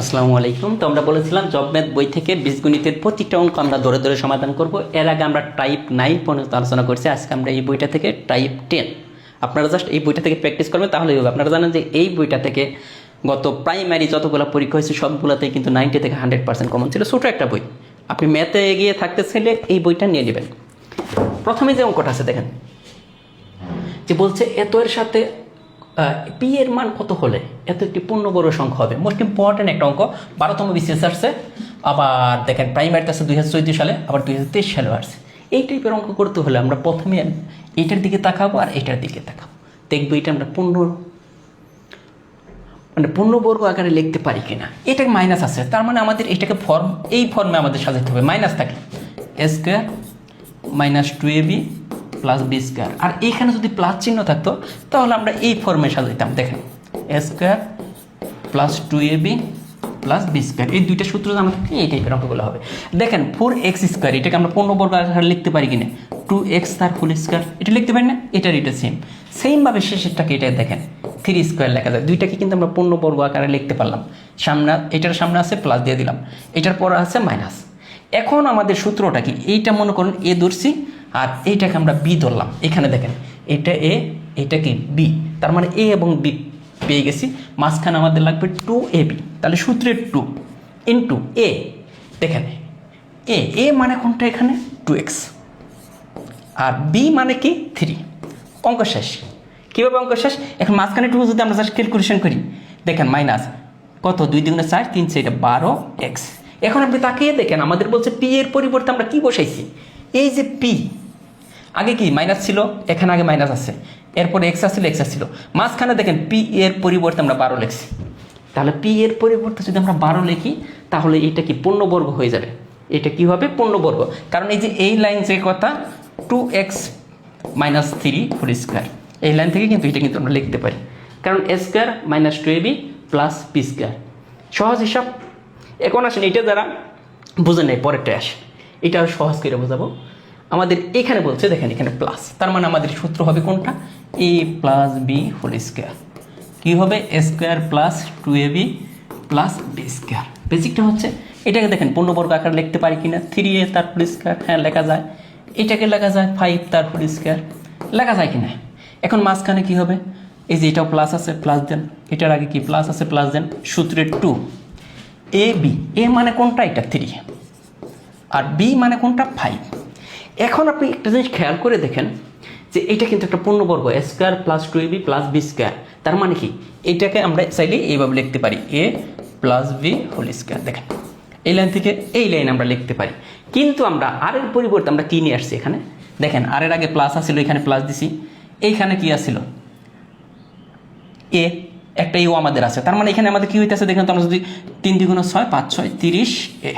আসসালামু আলাইকুম। তো আমরা বলেছিলাম জব ম্যাথ বই থেকে বীজগণিতের প্রতিটা অঙ্ক আমরা ধরে ধরে সমাধান করব। এর আগে আমরা টাইপ নাইন পর্যন্ত আলোচনা করছি। আজকে আমরা এই বইটা থেকে টাইপ টেন আপনারা জাস্ট এই বইটা থেকে প্র্যাকটিস করবেন তাহলেই হবে। আপনারা জানেন যে এই বইটা থেকে গত প্রাইমারি যতগুলো পরীক্ষা হয়েছে, সবগুলোতেই কিন্তু নাইনটি থেকে হান্ড্রেড পার্সেন্ট কমন ছিল। ছোটো একটা বই। আপনি ম্যাথে এগিয়ে থাকতে চাইলে এই বইটা নিয়ে নেবেন। প্রথমে যে অঙ্কটা আছে, দেখেন। যে বলছে, এত এর সাথে পি এর মান কত হলে? এত একটি পূর্ণবর্গ সংখ্যা হবে। মোস্ট ইম্পর্টেন্ট একটা অঙ্ক। বারোতম বিসিএস আসছে। আবার দেখেন প্রাইমারিতে আছে দুই সালে, আবার দুই হাজার তেইশ সালে আসছে। এই টাইপের অঙ্ক করতে হলে আমরা প্রথমে এটার দিকে তাকাবো আর এটার দিকে তাকাবো। দেখব এটা আমরা পূর্ণ মানে পূর্ণবর্গ আকারে লিখতে পারি কিনা। এটা মাইনাস আছে। তার মানে আমাদের এটাকে ফর্ম এই ফর্মে আমাদের সাজাতে হবে। মাইনাস থাকে। Square minus two A B plus B square আর এইখানে যদি প্লাস চিহ্ন থাকতো, তাহলে আমরা এই ফর্মে সাজাইতাম দেখেন A square plus two A B plus B square এই দুইটা সূত্র জানা থাকলে এই টাইপের অঙ্কগুলো হবে। দেখেন ফোর এক্স স্কোয়ার এটাকে আমরা পূর্ণবর্গ আকারে লিখতে পারি কিনা? টু এক্স তার ফুল স্কোয়ার এটা লিখতে পারি না? এটার এটা সেম সেমভাবে শেষেরটাকে এটা দেখেন থ্রি স্কোয়ার লেখা যায়। দুইটাকে কিন্তু আমরা পূর্ণবর্গ আকারে লিখতে পারলাম। সামনে, এটার সামনে আছে প্লাস দিয়ে দিলাম। এটার পরে আছে মাইনাস এখন আমাদের সূত্রটা কি? এইটা মনে করুন এ ধরছি আর এইটাকে আমরা বি ধরলাম। এখানে দেখেন, এটা এ এটা কি বি তার মানে এ এবং বি পেয়ে গেছি। মাঝখানে আমাদের লাগবে টু এ বি তাহলে সূত্রের টু ইন্টু এ দেখেন এ এ মানে কোনটা এখানে? টু এক্স আর বি মানে কি? থ্রি অঙ্ক শেষ। কীভাবে অঙ্ক শেষ? এখন মাঝখানে টু যদি আমরা জাস্ট ক্যালকুলেশন করি, দেখেন মাইনাস কত? দুই দুগুণে চার, তিন চারটা বারো এক্স এখন আপনি তাকিয়ে দেখেন, আমাদের বলছে পি এর পরিবর্তে আমরা কি বসাইছি? এই যে পি আগে কি মাইনাস ছিল? এখানে আগে মাইনাস আছে। এরপরে এক্স আসছিল এক্স আসছিল। মাঝখানে দেখেন পি এর পরিবর্তে আমরা বারো লিখছি। তাহলে পি এর পরিবর্তে যদি আমরা বারো লিখি, তাহলে এটা কি পূর্ণবর্গ হয়ে যাবে? এটা কি হবে? পূর্ণবর্গ। কারণ এই যে এই লাইন যে কথা two X minus three four square এই লাইন থেকে কিন্তু এটা কিন্তু আমরা লিখতে পারি। কারণ A square minus two A B plus P square সহজ হিসাব। এখন আসেন এটা যারা বুঝে নেই পরেরটা আসে। এটা সহজ করে বোঝাবো। আমাদের এখানে বলছে, দেখেন এখানে প্লাস তার মানে আমাদের সূত্র হবে কোনটা? A plus B whole square কী হবে? A square plus two A B plus B square বেসিকটা হচ্ছে, এটাকে দেখেন, পূর্ণবর্গ আকারে লিখতে পারি কিনা? থ্রি এ তার ফুল স্কোয়ার হ্যাঁ লেখা যায়। এটাকে লেখা যায় ফাইভ তার ফুল স্কোয়ার লেখা যায় কিনা? এখন মাঝখানে কি হবে? এই যে এটাও প্লাস আছে প্লাস দেন এটার আগে কি প্লাস আছে প্লাস দেন সূত্রের টু এ বি এ মানে কোনটা? এটা থ্রি আর বি মানে কোনটা? ফাইভ এখন আপনি একটা জিনিস খেয়াল করে দেখেন যে এটা কিন্তু একটা পূর্ণবর্গ A square plus two B plus B square তার মানে কি? এটাকে আমরা চাইলে এইভাবে লিখতে পারি A plus B whole square দেখেন, এই লাইন থেকে এই লাইন আমরা লিখতে পারি। কিন্তু আমরা আর এর পরিবর্তে আমরা কী নিয়ে আসছি এখানে? দেখেন আর এর আগে প্লাস আসছিল এখানে প্লাস দিছি। এইখানে কি আসছিল এ একটা ইউ আমাদের আছে। তার মানে এখানে আমাদের কি হইতেছে? দেখেন তো আমরা যদি তিন দ্বিগুণ ছয়, পাঁচ, ছয়, তিরিশ এ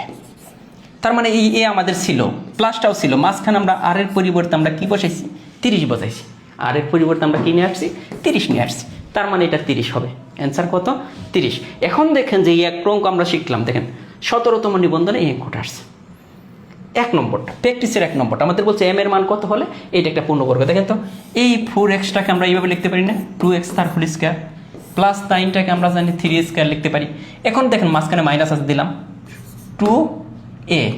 তার মানে এই এ আমাদের ছিল। প্লাসটাও ছিল। মাঝখানে আমরা আর এর পরিবর্তে আমরা কি বসাইছি? তিরিশ বসাইছি। আর এর পরিবর্তে আমরা কি নিয়ে আসছি? তিরিশ নিয়ে আসছি। তার মানে এটা তিরিশ হবে। অ্যান্সার কত? তিরিশ। এখন দেখেন যে এই এক অঙ্ক আমরা শিখলাম। দেখেন, সতেরোতম নিবন্ধনে এই অঙ্কটা আসছে। এক নম্বরটা প্র্যাকটিসের এক নম্বরটা আমাদের বলছে এম এর মান কত হলে? এটা একটা পূর্ণবর্গ। দেখেন তো, এই ফোর এক্সটাকে আমরা এইভাবে লিখতে পারি না। টু এক্স তার ফুল স্কোয়ার প্লাস নাইনটাকে আমরা জানি থ্রি স্কোয়ার লিখতে পারি। এখন দেখেন, মাঝখানে মাইনাস আছে দিলাম। টু এ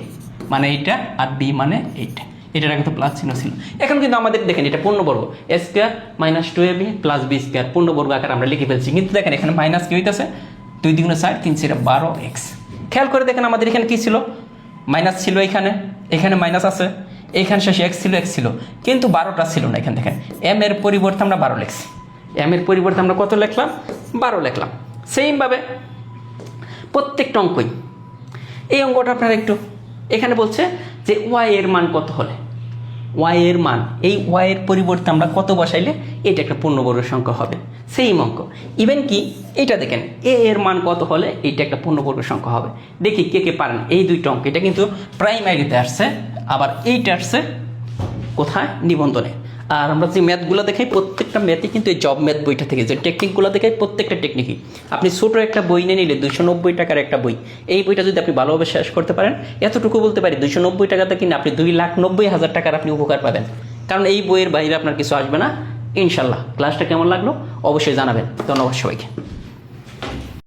মানে এইটা আর বি মানে এইটা। এটার আগে তো প্লাস চিহ্ন ছিল। এখন কিন্তু আমাদের দেখেন এটা পূর্ণবর্গ A square minus two A B plus B square পূর্ণবর্গ আকার আমরা লিখে ফেলছি। কিন্তু দেখেন এখানে মাইনাস কি হইতেছে? দুই দ্বিগুণে ষাট তিন সেটা বারো এক্স খেয়াল করে দেখেন আমাদের এখানে কি ছিল? মাইনাস ছিল এখানে এখানে মাইনাস আছে। এখানে শেষে এক্স ছিল এক্স ছিল। কিন্তু বারোটা ছিল না এখান দেখেন এম এর পরিবর্তে আমরা বারো লিখছি। এম এর পরিবর্তে আমরা কত লিখলাম? বারো লিখলাম। সেইমভাবে প্রত্যেকটা অঙ্কই। এই অঙ্কটা আপনারা একটু এখানে বলছে যে ওয়াই এর মান কত হলে? ওয়াই এর মান, এই ওয়াই এর পরিবর্তে আমরা কত বসাইলে এটা একটা পূর্ণবর্গ সংখ্যা হবে। সেই অঙ্ক। ইভেন কি, এটা দেখেন এ এর মান কত হলে এটা একটা পূর্ণবর্গ সংখ্যা হবে। দেখি কে কে পারেন এই দুইটা অঙ্ক। এটা কিন্তু প্রাইমারিতে আসছে, আবার এইটা আসছে কোথায়? নিবন্ধনে। আর আমরা যে ম্যাথগুলো দেখাই, প্রত্যেকটা ম্যাথে কিন্তু এই জব ম্যাথ বইটা থেকে যে টেকনিকগুলো দেখাই প্রত্যেকটা টেকনিকই আপনি ছোটো একটা বই নিয়ে নিলে দুশো নব্বই টাকার একটা বই। এই বইটা যদি আপনি ভালোভাবে শেষ করতে পারেন, এতটুকু বলতে পারি দুশো নব্বই টাকাতে কিনে আপনি দুই লাখ নব্বই হাজার টাকার আপনি উপকার পাবেন। কারণ এই বইয়ের বাইরে আপনার কিছু আসবে না। ইনশাল্লাহ। ক্লাসটা কেমন লাগল? অবশ্যই জানাবেন। ধন্যবাদ সবাইকে।